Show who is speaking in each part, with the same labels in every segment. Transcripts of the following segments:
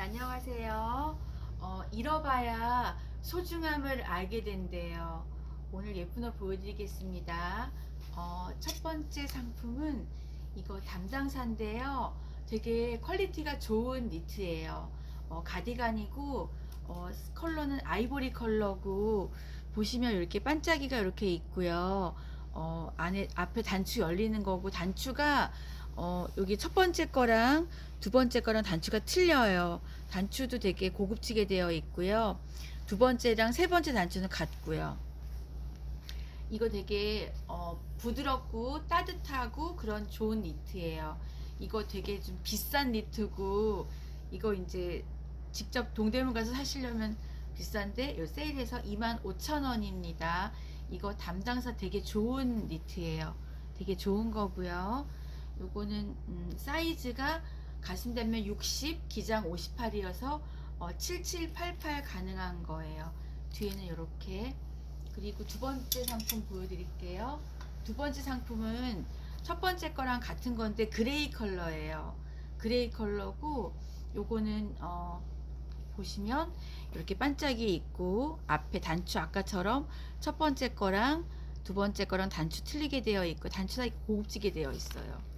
Speaker 1: 안녕하세요. 어, 잃어봐야 소중함을 알게 된대요. 오늘 예쁜 옷 보여드리겠습니다. 어, 첫 번째 상품은 이거 담당사인데요. 되게 퀄리티가 좋은 니트예요. 어, 가디건이고 어, 컬러는 아이보리 컬러고 보시면 이렇게 반짝이가 이렇게 있고요. 어, 안에 앞에 단추 열리는 거고 단추가 어, 여기 첫 번째 거랑 두 번째 거랑 단추가 틀려요. 단추도 되게 고급지게 되어 있고요. 두 번째랑 세 번째 단추는 같고요. 이거 되게 어, 부드럽고 따뜻하고 그런 좋은 니트예요. 이거 되게 좀 비싼 니트고 이거 이제 직접 동대문 가서 사시려면 비싼데 요 세일해서 25,000원입니다. 이거 담당사 되게 좋은 니트예요. 되게 좋은 거고요. 요거는 음, 사이즈가 가슴 단면 60, 기장 58이어서 어, 7788 가능한 거예요. 뒤에는 이렇게 그리고 두 번째 상품 보여드릴게요. 두 번째 상품은 첫 번째 거랑 같은 건데 그레이 컬러예요. 그레이 컬러고 요거는 어, 보시면 이렇게 반짝이 있고 앞에 단추 아까처럼 첫 번째 거랑 두 번째 거랑 단추 틀리게 되어 있고 단추가 고급지게 되어 있어요.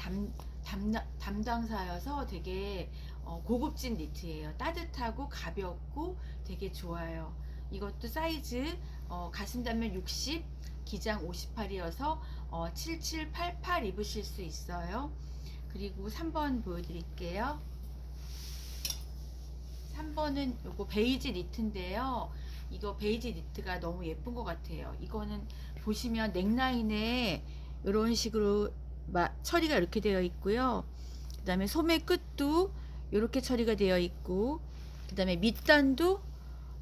Speaker 1: 담, 담, 담당사여서 되게 어, 고급진 니트예요. 따뜻하고 가볍고 되게 좋아요. 이것도 사이즈 어, 가슴 단면 60, 기장 58이어서 어, 7788 입으실 수 있어요. 그리고 3번 보여드릴게요. 3번은 요거 베이지 니트인데요. 이거 베이지 니트가 너무 예쁜 것 같아요. 이거는 보시면 넥라인에 이런 식으로 마, 처리가 이렇게 되어 있고요. 그 다음에 소매 끝도 이렇게 처리가 되어 있고 그 다음에 밑단도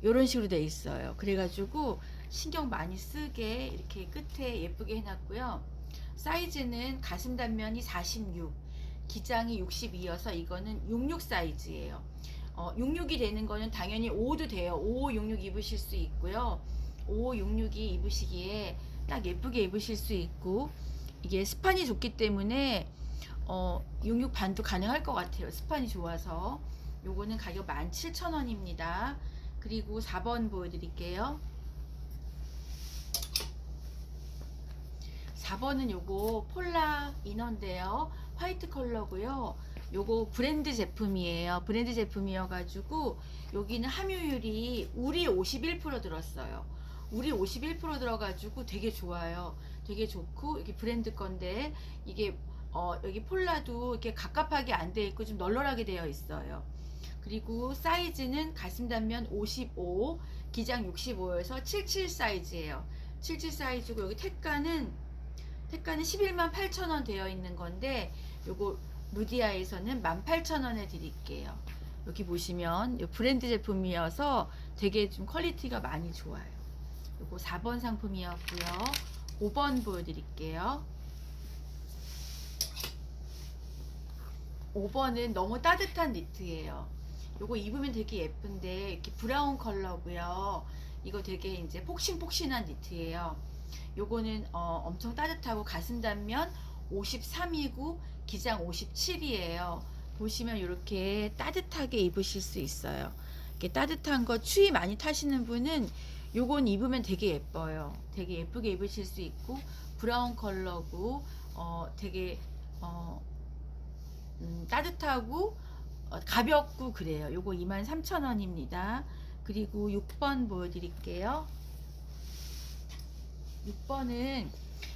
Speaker 1: 이런 식으로 되어 있어요. 그래가지고 신경 많이 쓰게 이렇게 끝에 예쁘게 해놨고요. 사이즈는 가슴 단면이 46, 기장이 62여서 이거는 66 사이즈예요. 어, 66이 되는 거는 당연히 5도 돼요. 5, 66 입으실 수 있고요. 5, 66이 입으시기에 딱 예쁘게 입으실 수 있고 이게 스판이 좋기 때문에 어, 66 반도 가능할 것 같아요. 스판이 좋아서 요거는 가격 17,000원입니다. 그리고 4번 보여드릴게요. 4번은 요거 폴라 이너인데요. 화이트 컬러고요. 요거 브랜드 제품이에요. 브랜드 제품이어가지고 여기는 함유율이 우리 51% 들었어요. 우리 51% 들어가지고 되게 좋아요. 되게 좋고 이게 브랜드 건데 이게 어, 여기 폴라도 이렇게 갑갑하게 안 돼 있고 좀 널널하게 되어 있어요. 그리고 사이즈는 가슴 단면 55, 기장 65여서 77 사이즈예요. 77 사이즈고 여기 택가는 택가는 11만 8천 원 되어 있는 건데 요거 루디아에서는 18,000원에 드릴게요. 여기 보시면 요 브랜드 제품이어서 되게 좀 퀄리티가 많이 좋아요. 요거 4번 상품이었고요. 5번 보여드릴게요. 5번은 너무 따뜻한 니트예요. 요거 입으면 되게 예쁜데 이렇게 브라운 컬러고요. 이거 되게 이제 폭신폭신한 니트예요. 요거는 어, 엄청 따뜻하고 가슴 단면 53이고 기장 57이에요. 보시면 이렇게 따뜻하게 입으실 수 있어요. 이렇게 따뜻한 거 추위 많이 타시는 분은 요건 입으면 되게 예뻐요. 되게 예쁘게 입으실 수 있고 브라운 컬러고 어 되게 어 음, 따뜻하고 어, 가볍고 그래요. 요거 23,000원입니다. 그리고 6번 보여드릴게요. 6번은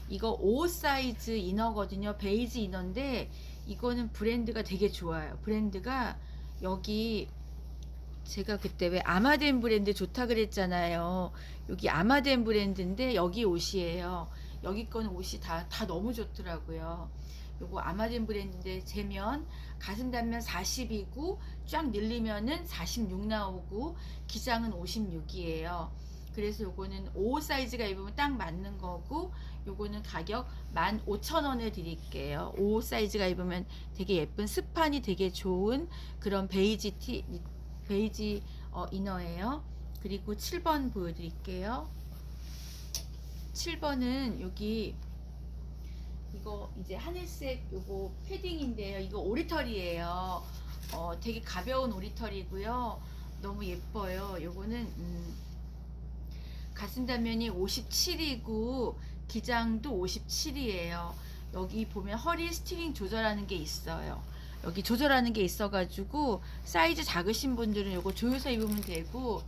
Speaker 1: 이거 5 사이즈 이너거든요. 베이지 이너인데 이거는 브랜드가 되게 좋아요. 브랜드가 여기 제가 그때 왜 아마덴 브랜드 좋다 그랬잖아요. 여기 아마덴 브랜드인데 여기 옷이에요. 여기 거는 옷이 다, 다 너무 좋더라고요. 요거 아마덴 브랜드인데 재면 가슴 단면 40이고 쫙 늘리면은 46 나오고 기장은 56이에요. 그래서 요거는 5 사이즈가 입으면 딱 맞는 거고 요거는 가격 15,000원에 드릴게요. 5 사이즈가 입으면 되게 예쁜 스판이 되게 좋은 그런 베이지 티 베이지 어, 이너예요. 그리고 7번 보여드릴게요. 7번은 여기 이거 이제 하늘색 요거 패딩인데요. 이거 오리털이에요. 어, 되게 가벼운 오리털이고요. 너무 예뻐요. 요거는 음, 가슴 단면이 57이고 기장도 57이에요. 여기 보면 허리 스티링 조절하는 게 있어요. 여기 조절하는 게 있어가지고 사이즈 작으신 분들은 요거 조여서 입으면 되고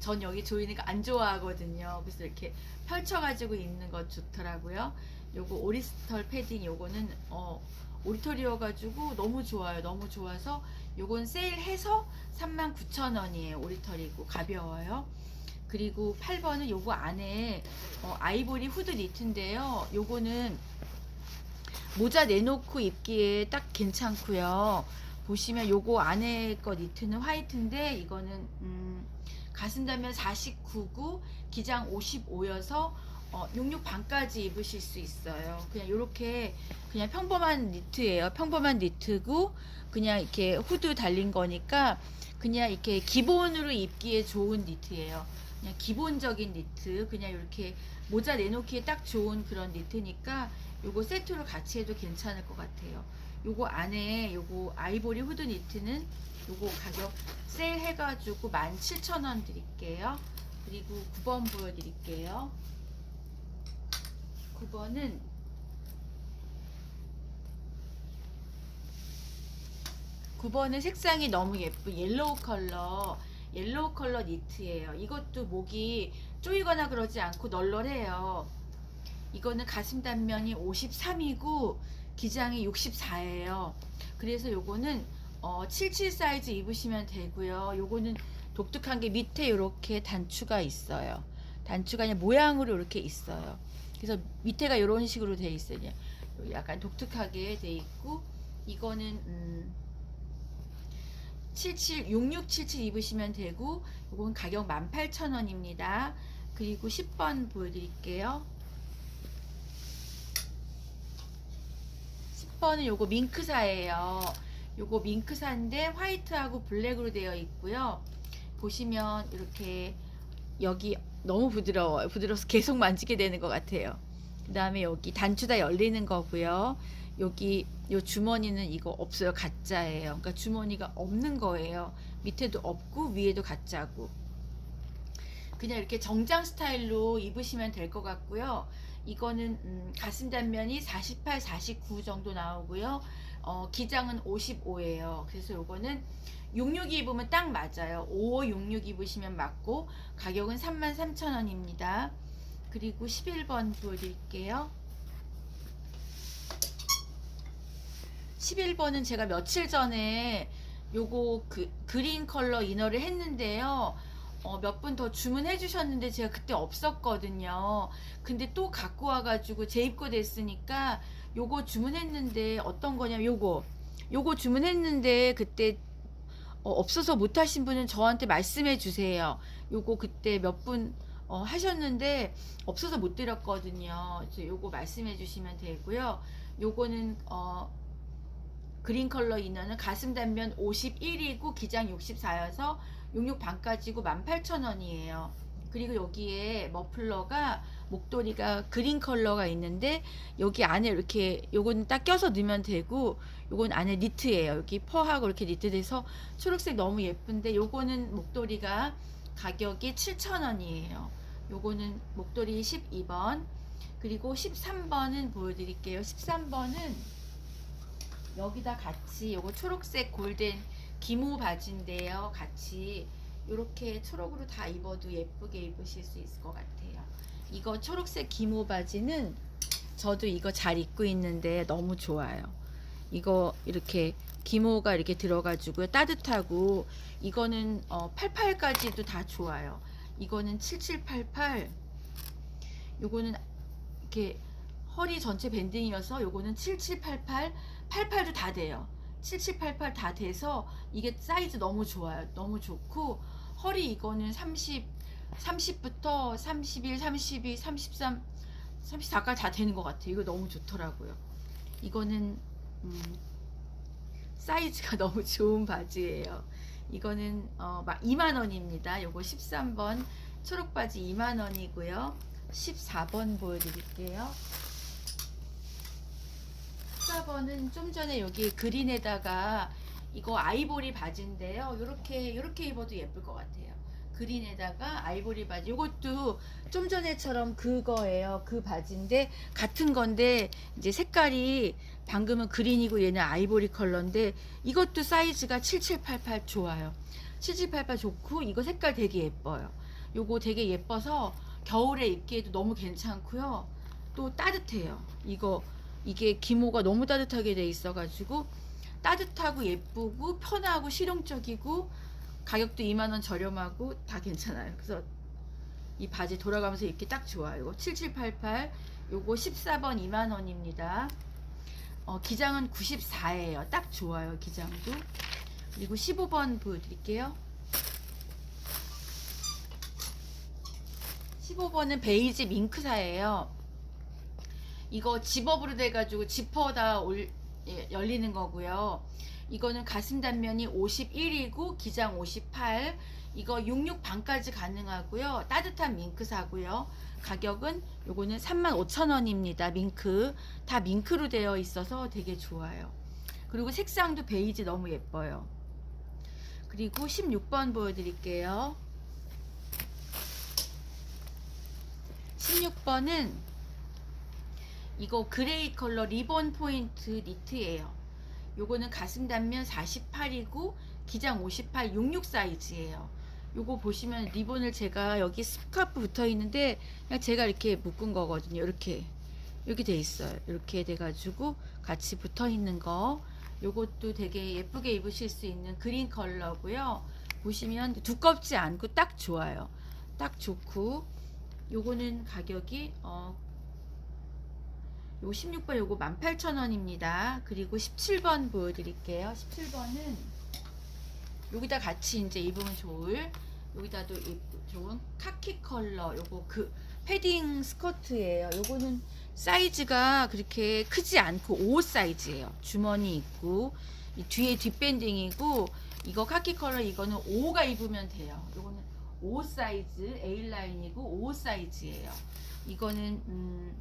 Speaker 1: 전 여기 조이는 거 안 좋아하거든요. 그래서 이렇게 펼쳐가지고 입는 거 좋더라고요. 요거 오리스털 패딩 요거는 어 오리털이어가지고 너무 좋아요. 너무 좋아서 요건 세일해서 39,000원이에요. 오리털이고 가벼워요. 그리고 8번은 요거 안에 어, 아이보리 후드 니트인데요. 요거는 모자 내놓고 입기에 딱 괜찮고요. 보시면 요거 안에 거 니트는 화이트인데 이거는 음, 가슴 단면 49구 기장 55여서 어, 66 반까지 입으실 수 있어요. 그냥 요렇게 그냥 평범한 니트예요. 평범한 니트고 그냥 이렇게 후드 달린 거니까 그냥 이렇게 기본으로 입기에 좋은 니트예요. 그냥 기본적인 니트 그냥 이렇게 모자 내놓기에 딱 좋은 그런 니트니까 요거 세트로 같이 해도 괜찮을 것 같아요. 요거 안에 요거 아이보리 후드 니트는 요거 가격 세일 해가지고 17,000원 드릴게요. 그리고 9번 보여드릴게요. 9번은 9번은 색상이 너무 예쁜 옐로우 컬러 옐로우 컬러 니트예요. 이것도 목이 조이거나 그러지 않고 널널해요. 이거는 가슴 단면이 53이고 기장이 64예요. 그래서 요거는 어, 77 사이즈 입으시면 되고요. 요거는 독특한 게 밑에 이렇게 단추가 있어요. 단추가 그냥 모양으로 이렇게 있어요. 그래서 밑에가 이런 식으로 돼 있어요. 약간 독특하게 돼 있고 이거는 음, 77 6677 입으시면 되고 요건 가격 18,000원입니다. 그리고 10번 보여드릴게요. 10번은 요거 밍크사예요. 요거 밍크사인데 화이트하고 블랙으로 되어 있고요. 보시면 이렇게 여기 너무 부드러워요. 부드러워서 계속 만지게 되는 것 같아요. 그 다음에 여기 단추 다 열리는 거고요. 여기 요 주머니는 이거 없어요. 가짜예요. 그러니까 주머니가 없는 거예요. 밑에도 없고 위에도 가짜고. 그냥 이렇게 정장 스타일로 입으시면 될 것 같고요. 이거는 음, 가슴 단면이 48, 49 정도 나오고요. 어, 기장은 55예요. 그래서 요거는 66 입으면 딱 맞아요. 5566 입으시면 맞고 가격은 33,000원입니다. 그리고 11번 보여드릴게요. 11번은 제가 며칠 전에 요거 그 그린 컬러 이너를 했는데요. 어, 몇 분 더 주문해 주셨는데 제가 그때 없었거든요. 근데 또 갖고 와가지고 재입고 됐으니까 요거 주문했는데 어떤 거냐면 요거 요거 주문했는데 그때 어, 없어서 못 하신 분은 저한테 말씀해 주세요. 요거 그때 몇분 어, 하셨는데 없어서 못 드렸거든요. 요거 말씀해 주시면 되고요. 요거는 어, 그린 컬러 이너는 가슴 단면 51이고 기장 64여서 66 반까지고 18,000원이에요. 그리고 여기에 머플러가 목도리가 그린 컬러가 있는데 여기 안에 이렇게 요건 딱 껴서 넣으면 되고 요건 안에 니트예요. 여기 퍼하고 이렇게 니트돼서 초록색 너무 예쁜데 요거는 목도리가 가격이 7,000원이에요. 요거는 목도리 12번 그리고 13번은 보여드릴게요. 13번은 여기다 같이 요거 초록색 골덴 기모 바지인데요. 같이 이렇게 초록으로 다 입어도 예쁘게 입으실 수 있을 것 같아요. 이거 초록색 기모 바지는 저도 이거 잘 입고 있는데 너무 좋아요. 이거 이렇게 기모가 이렇게 들어가지고 따뜻하고 이거는 어, 88까지도 다 좋아요. 이거는 7788 요거는 이렇게 허리 전체 밴딩이어서 요거는 7788 88도 다 돼요. 7788 다 돼서 이게 사이즈 너무 좋아요. 너무 좋고 허리 이거는 30 30부터 31, 32, 33, 34까지 다 되는 것 같아요. 이거 너무 좋더라고요. 이거는 음, 사이즈가 너무 좋은 바지예요. 이거는 어, 막 2만 원입니다. 요거 13번 초록 바지 2만 원이고요. 14번 보여드릴게요. 14번은 좀 전에 여기 그린에다가 이거 아이보리 바지인데요. 이렇게 이렇게 입어도 예쁠 것 같아요. 그린에다가 아이보리 바지. 이것도 좀 전에처럼 그거예요. 그 바지인데 같은 건데 이제 색깔이 방금은 그린이고 얘는 아이보리 컬러인데 이것도 사이즈가 7788 좋아요. 7788 좋고 이거 색깔 되게 예뻐요. 요거 되게 예뻐서 겨울에 입기에도 너무 괜찮고요. 또 따뜻해요. 이거 이게 기모가 너무 따뜻하게 돼 있어가지고 따뜻하고 예쁘고 편하고 실용적이고 가격도 2만 원 저렴하고 다 괜찮아요. 그래서 이 바지 돌아가면서 입기 딱 좋아요. 이거 7788 요거 14번 2만 원입니다. 어, 기장은 94예요. 딱 좋아요. 기장도. 그리고 15번 보여드릴게요. 15번은 베이지 밍크사예요. 이거 집업으로 돼가지고 지퍼 다 올, 예, 열리는 거고요. 이거는 가슴 단면이 51이고 기장 58. 이거 66 반까지 가능하고요. 따뜻한 밍크사고요. 가격은 요거는 35,000원입니다. 밍크. 다 밍크로 되어 있어서 되게 좋아요. 그리고 색상도 베이지 너무 예뻐요. 그리고 16번 보여드릴게요. 16번은 이거 그레이 컬러 리본 포인트 니트예요. 요거는 가슴 단면 48이고 기장 58, 66 사이즈예요. 요거 보시면 리본을 제가 여기 스카프 붙어 있는데 그냥 제가 이렇게 묶은 거거든요. 이렇게 이렇게 돼 있어요. 이렇게 돼가지고 같이 붙어 있는 거. 요것도 되게 예쁘게 입으실 수 있는 그린 컬러고요. 보시면 두껍지 않고 딱 좋아요. 딱 좋고 요거는 가격이 어 요거 16번 요거 18,000원입니다. 그리고 17번 보여드릴게요. 17번은 여기다 같이 이제 입으면 좋을 여기다도 입, 좋은 카키 컬러 요거 그 패딩 스커트예요. 요거는 사이즈가 그렇게 크지 않고 5 사이즈예요. 주머니 있고 이 뒤에 뒷밴딩이고 이거 카키 컬러 이거는 5가 입으면 돼요. 요거는 5 사이즈 A 라인이고 5 사이즈예요. 이거는 음,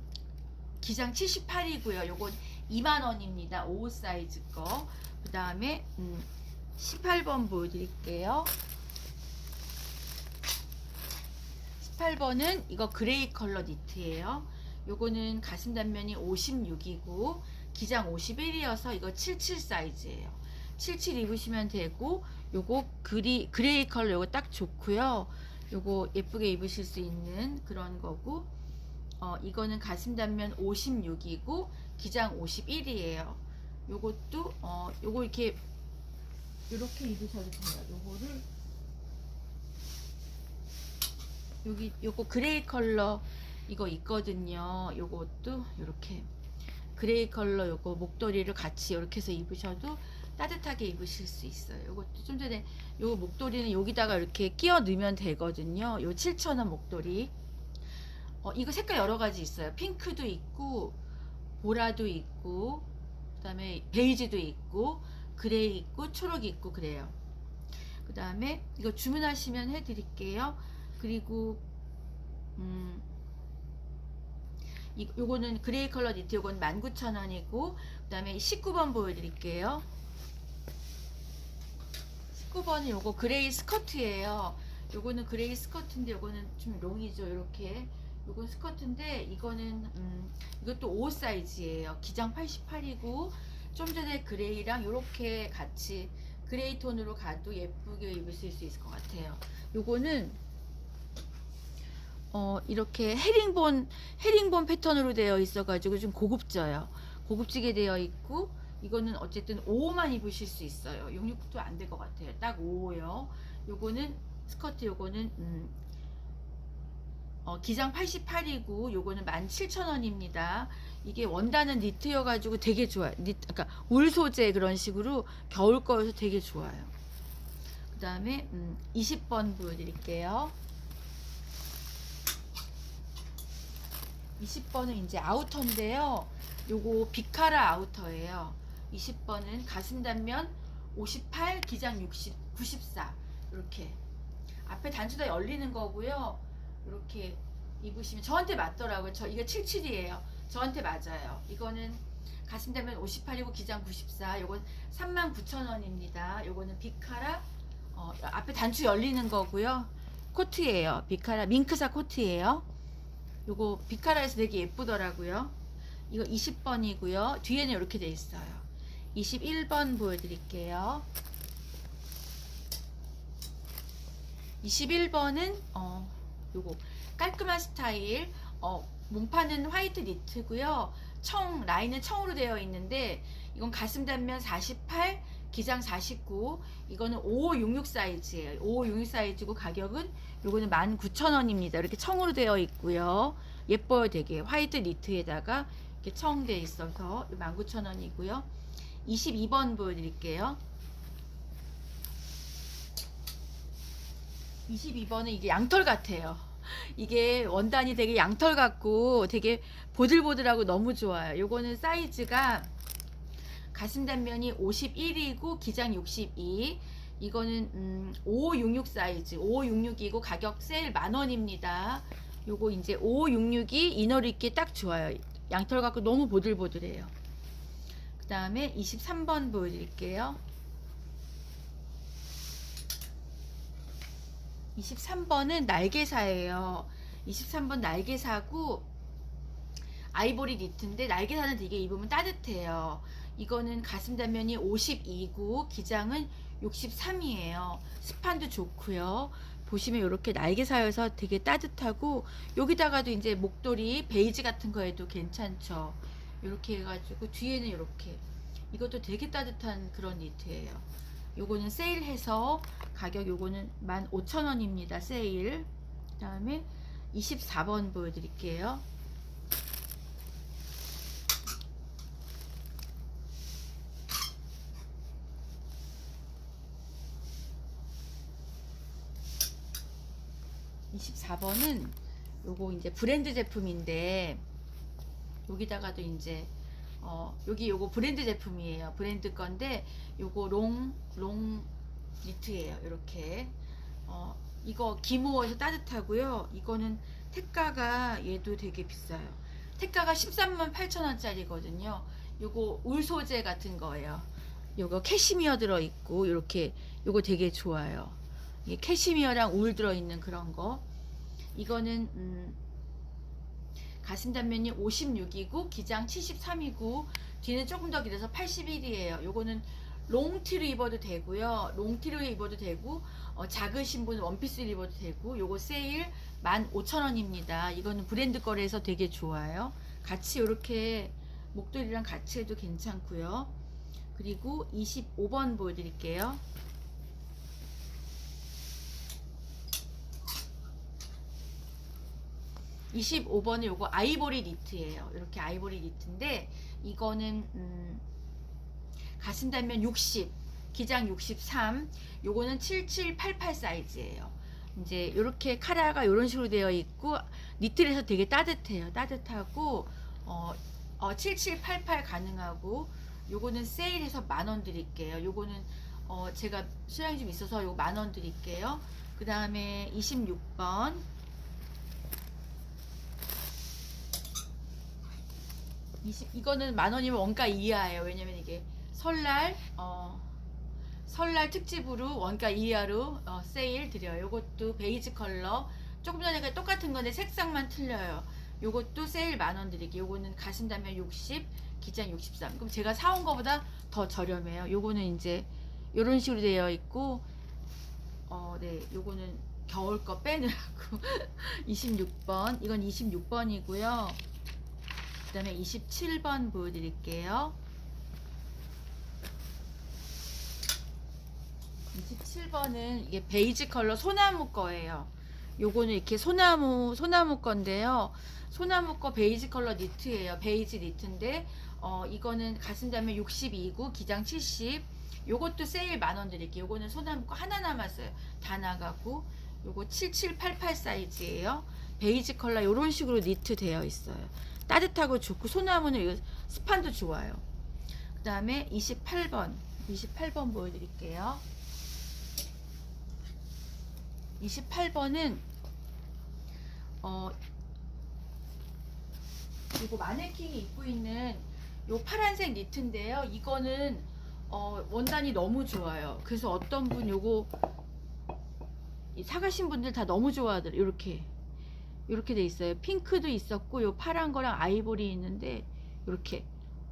Speaker 1: 기장 78이고요. 요건 2만 원입니다. 5 사이즈 거. 그 다음에 음, 18번 보여드릴게요. 18번은 이거 그레이 컬러 니트예요. 요거는 가슴 단면이 56이고 기장 51이어서 이거 77 사이즈예요. 77 입으시면 되고 요거 그리 그레이 컬러 요거 딱 좋고요. 요거 예쁘게 입으실 수 있는 그런 거고 어 이거는 가슴 단면 56이고 기장 51이에요. 요것도 어 요거 이렇게 이렇게 입으셔도 돼요. 요거를 여기 요거 그레이 컬러 이거 있거든요. 요것도 이렇게 그레이 컬러 요거 목도리를 같이 이렇게 해서 입으셔도 따뜻하게 입으실 수 있어요. 요것도 좀 전에 요 목도리는 여기다가 이렇게 끼워 넣으면 되거든요. 요 7,000원 목도리. 어, 이거 색깔 여러 가지 있어요. 핑크도 있고 보라도 있고 그다음에 베이지도 있고 그레이 있고 초록 있고 그래요. 그다음에 이거 주문하시면 해 드릴게요. 그리고 음 이, 요거는 그레이 컬러 니트 요건 19,000원이고 그다음에 19번 보여 드릴게요. 19번은 요거 그레이 스커트예요. 요거는 그레이 스커트인데 요거는 좀 롱이죠. 이렇게 요건 스커트인데 이거는 음, 이것도 5 사이즈예요. 기장 88이고 좀 전에 그레이랑 이렇게 같이 그레이 톤으로 가도 예쁘게 입으실 수 있을 것 같아요. 요거는 어, 이렇게 헤링본 헤링본 패턴으로 되어 있어가지고 좀 고급져요. 고급지게 되어 있고 이거는 어쨌든 5만 입으실 수 있어요. 66도 안 될 것 같아요. 딱 5요. 요거는 스커트 요거는 음, 어, 기장 88이고 요거는 17,000원입니다. 이게 원단은 니트여 가지고 되게 좋아요. 니트, 그러니까 울 소재 그런 식으로 겨울 거여서 되게 좋아요. 그 다음에 음, 20번 보여 드릴게요. 20번은 이제 아우터인데요. 요거 비카라 아우터예요. 20번은 가슴 단면 58, 기장 60, 94 이렇게 앞에 단추다 열리는 거고요. 이렇게 입으시면 저한테 맞더라고요. 저 이게 77이에요. 저한테 맞아요. 이거는 가슴대면 58이고 기장 94. 요건 39,000원입니다. 요거는 비카라 어, 앞에 단추 열리는 거고요. 코트예요. 비카라 밍크사 코트예요. 요거 비카라에서 되게 예쁘더라고요. 이거 20번이고요. 뒤에는 이렇게 돼 있어요. 21번 보여드릴게요. 21번은 어 요거 깔끔한 스타일 어 몸판은 화이트 니트고요. 청 라인은 청으로 되어 있는데 이건 가슴 단면 48, 기장 49. 이거는 5566 사이즈예요. 5566 사이즈고 가격은 요거는 19,000원입니다. 이렇게 청으로 되어 있고요. 예뻐요, 되게. 화이트 니트에다가 이렇게 청돼 있어서 19,000원이고요. 22번 보여 드릴게요. 22번은 이게 양털 같아요. 이게 원단이 되게 양털 같고 되게 보들보들하고 너무 좋아요. 요거는 사이즈가 가슴 단면이 51이고 기장 62. 이거는 음, 5566 사이즈 5566이고 가격 세일 만 원입니다. 요거 이제 5566이 이너를 입기 딱 좋아요. 양털 같고 너무 보들보들해요. 그 다음에 23번 보여드릴게요. 23번은 날개사예요. 23번 날개사고 아이보리 니트인데 날개사는 되게 입으면 따뜻해요. 이거는 가슴 단면이 52고 기장은 63이에요. 스판도 좋고요. 보시면 이렇게 날개사여서 되게 따뜻하고 여기다가도 이제 목도리 베이지 같은 거에도 괜찮죠. 이렇게 해가지고 뒤에는 이렇게 이것도 되게 따뜻한 그런 니트예요. 요거는 세일해서 가격 요거는 15,000원입니다. 세일. 그 다음에 24번 보여 드릴게요. (24번은) 요거 이제 브랜드 제품인데 여기다가도 이제 어, 여기 요거 브랜드 제품이에요. 브랜드 건데 요거 롱, 롱 니트예요. 이렇게. 어, 이거 기모어에서 따뜻하고요. 이거는 택가가 얘도 되게 비싸요. 택가가 13만 8천 원짜리거든요. 요거 울 소재 같은 거예요. 요거 캐시미어 들어 있고 이렇게 요거 되게 좋아요. 이게 캐시미어랑 울 들어 있는 그런 거. 이거는 음, 가슴 단면이 56이고 기장 73이고 뒤는 조금 더 길어서 81이에요. 요거는 롱티로 입어도 되고요. 롱티로 입어도 되고 어, 작으신 분은 원피스로 입어도 되고 요거 세일 15,000원입니다. 이거는 브랜드 거래서 되게 좋아요. 같이 이렇게 목도리랑 같이 해도 괜찮고요. 그리고 25번 보여드릴게요. 25번은 요거 아이보리 니트예요. 이렇게 아이보리 니트인데 이거는 음, 가슴 단면 60, 기장 63. 요거는 7788 사이즈예요. 이제 이렇게 카라가 이런 식으로 되어 있고 니트에서 되게 따뜻해요. 따뜻하고 어, 어 7788 가능하고 요거는 세일해서 만 원 드릴게요. 요거는 어 제가 수량이 좀 있어서 요거 만 원 드릴게요. 그 다음에 26번 20, 이거는 만 원이면 원가 이하예요. 왜냐면 이게 설날 어 설날 특집으로 원가 이하로 어, 세일 드려요. 이것도 베이지 컬러 조금 전에 그 똑같은 건데 색상만 틀려요. 요것도 세일 만 원 드릴게요. 요거는 가슴 단면 60, 기장 63. 그럼 제가 사온 거보다 더 저렴해요. 요거는 이제 요런 식으로 되어 있고 어, 네. 요거는 겨울 거 빼느라고 26번. 이건 26번이고요. 그 다음에 27번 보여드릴게요. 27번은 이게 베이지 컬러 소나무 거예요. 요거는 이렇게 소나무, 소나무 건데요. 소나무 거 베이지 컬러 니트예요. 베이지 니트인데, 어, 이거는 가슴 단면 62고, 기장 70. 요것도 세일 만 원 드릴게요. 요거는 소나무 거 하나 남았어요. 다 나가고. 요거 7788 사이즈예요. 베이지 컬러 요런 식으로 니트 되어 있어요. 따뜻하고 좋고 소나무는 스판도 좋아요. 그 다음에 28번 28번 보여드릴게요. 28번은 어 이거 마네킹이 입고 있는 요 파란색 니트인데요. 이거는 어, 원단이 너무 좋아요. 그래서 어떤 분 요거 이 사가신 분들 다 너무 좋아하더라고요. 이렇게 이렇게 돼 있어요. 핑크도 있었고 요 파란 거랑 아이보리 있는데 이렇게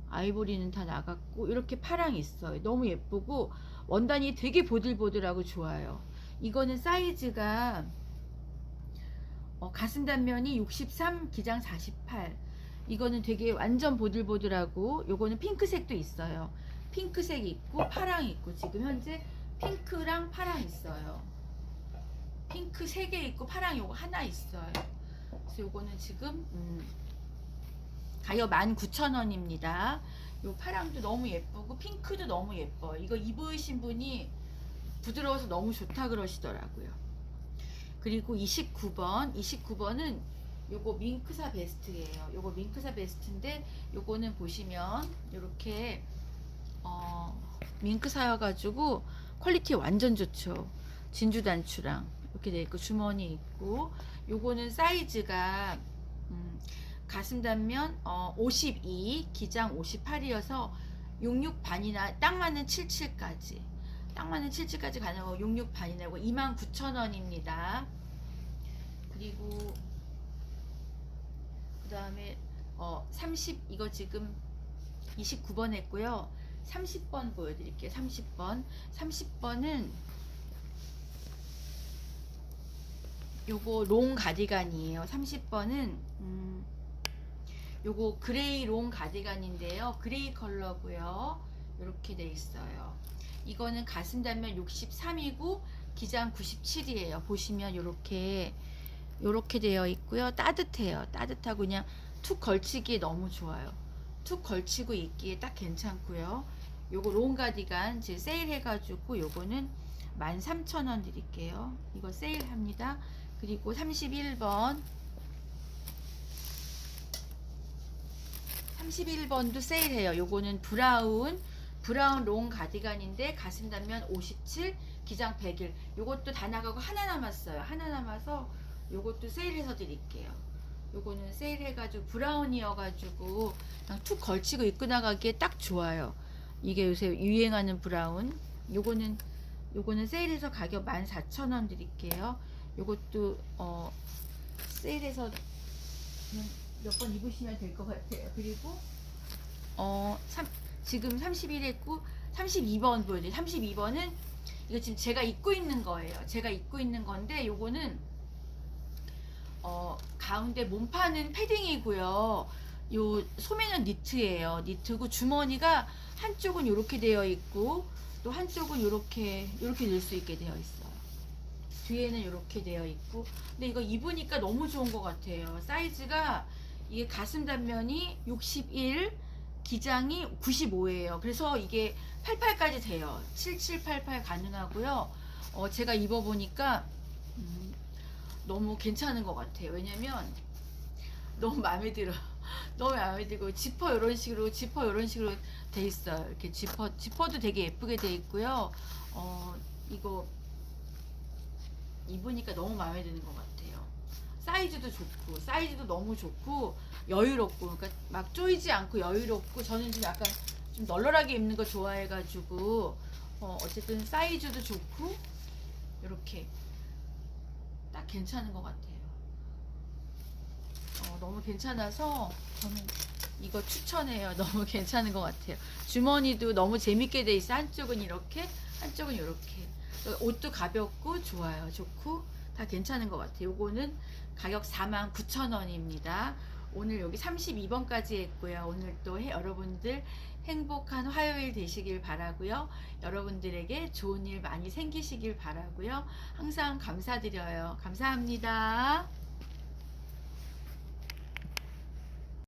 Speaker 1: 아이보리는 다 나갔고 이렇게 파랑 있어요. 너무 예쁘고 원단이 되게 보들보들하고 좋아요. 이거는 사이즈가 어, 가슴 단면이 63, 기장 48. 이거는 되게 완전 보들보들하고 요거는 핑크색도 있어요. 핑크색 있고 파랑 있고 지금 현재 핑크랑 파랑 있어요. 핑크 3개 있고 파랑 요거 하나 있어요. 그래서 요거는 지금 음, 가격 19,000원입니다. 요 파랑도 너무 예쁘고 핑크도 너무 예뻐. 이거 입으신 분이 부드러워서 너무 좋다 그러시더라고요. 그리고 29번, 29번은 요거 밍크사 베스트예요. 요거 밍크사 베스트인데 요거는 보시면 요렇게 어 밍크사여 가지고 퀄리티 완전 좋죠. 진주 단추랑 이렇게 돼 있고 주머니 있고 요거는 사이즈가 음, 가슴 단면 어, 52, 기장 58이어서 66 반이나 딱 맞는 77까지 딱 맞는 77까지 가는 거 66 반이나고 29,000원입니다. 그리고 그 다음에 어, 30 이거 지금 29번 했고요. 30번 보여드릴게요. 30번. 30번은 요거 롱 가디건이에요. 30번은 음, 요거 그레이 롱 가디건인데요. 그레이 컬러고요. 이렇게 돼 있어요. 이거는 가슴 단면 63이고 기장 97이에요. 보시면 요렇게 요렇게 되어 있고요. 따뜻해요. 따뜻하고 그냥 툭 걸치기에 너무 좋아요. 툭 걸치고 입기에 딱 괜찮고요. 요거 롱 가디건 지금 세일 해가지고 요거는 13,000원 드릴게요. 이거 세일합니다. 그리고 31번 31번도 세일해요. 요거는 브라운 브라운 롱 가디건인데 가슴 단면 57, 기장 100일. 요것도 다 나가고 하나 남았어요. 하나 남아서 요것도 세일해서 드릴게요. 요거는 세일해가지고 브라운이어가지고 그냥 툭 걸치고 입고 나가기에 딱 좋아요. 이게 요새 유행하는 브라운. 요거는 요거는 세일해서 가격 14,000원 드릴게요. 요것도 어 세일해서 몇 번 입으시면 될 것 같아요. 그리고 어 삼, 지금 31 했고 32번 보여드려요. 32번은 이거 지금 제가 입고 있는 거예요. 제가 입고 있는 건데 요거는 어 가운데 몸판은 패딩이고요. 요 소매는 니트예요. 니트고 주머니가 한쪽은 이렇게 되어 있고 또 한쪽은 이렇게 이렇게 넣을 수 있게 되어 있어요. 뒤에는 이렇게 되어 있고 근데 이거 입으니까 너무 좋은 것 같아요. 사이즈가 이게 가슴 단면이 61, 기장이 95예요. 그래서 이게 88까지 돼요. 7788 가능하고요. 어, 제가 입어보니까 음, 너무 괜찮은 것 같아요. 왜냐면 너무 마음에 들어. 너무 마음에 들고 지퍼 이런 식으로 지퍼 이런 식으로 돼 있어요. 이렇게 지퍼 지퍼도 되게 예쁘게 돼 있고요. 어 이거 입으니까 너무 마음에 드는 것 같아요. 사이즈도 좋고 사이즈도 너무 좋고 여유롭고 그러니까 막 쪼이지 않고 여유롭고 저는 좀 약간 좀 널널하게 입는 거 좋아해가지고 어 어쨌든 사이즈도 좋고 이렇게 딱 괜찮은 것 같아요. 어, 너무 괜찮아서 저는 이거 추천해요. 너무 괜찮은 것 같아요. 주머니도 너무 재밌게 돼 있어. 한쪽은 이렇게, 한쪽은 이렇게. 옷도 가볍고 좋아요. 좋고 다 괜찮은 것 같아요. 요거는 가격 49,000원입니다. 오늘 여기 32번까지 했고요. 오늘 또 해- 여러분들 행복한 화요일 되시길 바라고요. 여러분들에게 좋은 일 많이 생기시길 바라고요. 항상 감사드려요. 감사합니다.